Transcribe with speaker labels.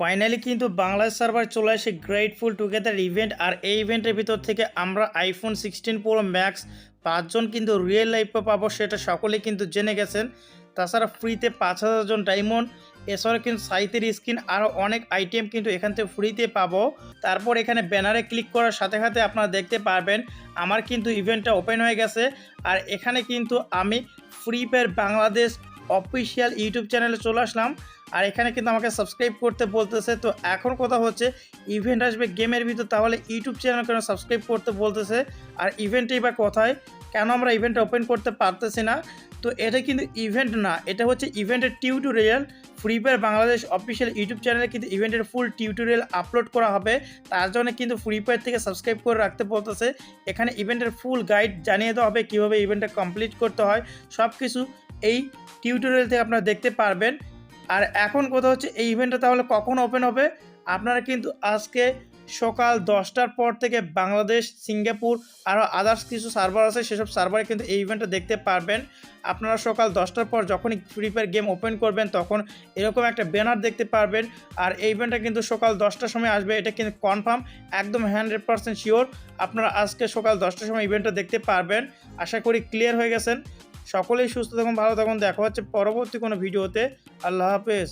Speaker 1: Finally কিন্তু Bangladesh server চলে আসে গ্রেটফুল টুগেদার ইভেন্ট আর এই ইভেন্টের ভিতর থেকে আমরা আইফোন সিক্সটিন প্রো ম্যাক্স পাঁচজন কিন্তু রিয়েল লাইফে পাবো, সেটা সকলে কিন্তু জেনে গেছেন। তাছাড়া ফ্রিতে পাঁচ হাজার জন ডায়মন্ড এছাড়া কিন্তু সাইতের স্ক্রিন আরও অনেক আইটেম কিন্তু এখান থেকে ফ্রিতে পাবো। তারপর এখানে ব্যানারে ক্লিক করার সাথে সাথে আপনারা দেখতে পারবেন, আমার কিন্তু ইভেন্টটা ওপেন হয়ে গেছে। আর এখানে কিন্তু আমি Free Fire Bangladesh official YouTube চ্যানেলে চলে আসলাম। আর এখানে কিন্তু আমাকে সাবস্ক্রাইব করতে বলতেছে। তো এখন কথা হচ্ছে ইভেন্ট আসবে গেমের ভিতর, তাহলে ইউটিউব চ্যানেল কেন সাবস্ক্রাইব করতে বলতেছে? আর ইভেন্টেই বা কোথায়? কেন আমরা ইভেন্টটা ওপেন করতে পারতেছি না? তো এটা কিন্তু ইভেন্ট না, এটা হচ্ছে ইভেন্টের tutorial Free Fire Bangladesh official YouTube চ্যানেলে কিন্তু ইভেন্টের ফুল টিউটোরিয়াল আপলোড করা হবে। তার জন্য কিন্তু ফ্রি ফায়ার থেকে সাবস্ক্রাইব করে রাখতে বলতেছে। এখানে ইভেন্টের ফুল গাইড জানিয়ে দেওয়া হবে কীভাবে ইভেন্টটা কমপ্লিট করতে হয়। সব কিছু এই টিউটোরিয়াল থেকে আপনারা দেখতে পারবেন। আর এখন কথা হচ্ছে, এই ইভেন্টটা তাহলে কখন ওপেন হবে? আপনারা কিন্তু আজকে সকাল দশটার পর থেকে বাংলাদেশ, সিঙ্গাপুর, আরও আদার্স কিছু সার্ভার আছে, সেসব সার্ভারে কিন্তু এই ইভেন্টটা দেখতে পারবেন। আপনারা সকাল দশটার পর যখনই ফ্রি ফায়ার গেম ওপেন করবেন, তখন এরকম একটা ব্যানার দেখতে পারবেন। আর এই ইভেন্টটা কিন্তু সকাল দশটার সময় আসবে, এটা কিন্তু কনফার্ম একদম হান্ড্রেড পার্সেন্ট শিওর আপনারা আজকে সকাল দশটার সময় ইভেন্টটা দেখতে পারবেন। আশা করি ক্লিয়ার হয়ে গেছেন। সকলেই সুস্থ থাকুন ভালো থাকুন। দেখা হচ্ছে পরবর্তী কোনো ভিডিওতে। আল্লাহ হাফেজ।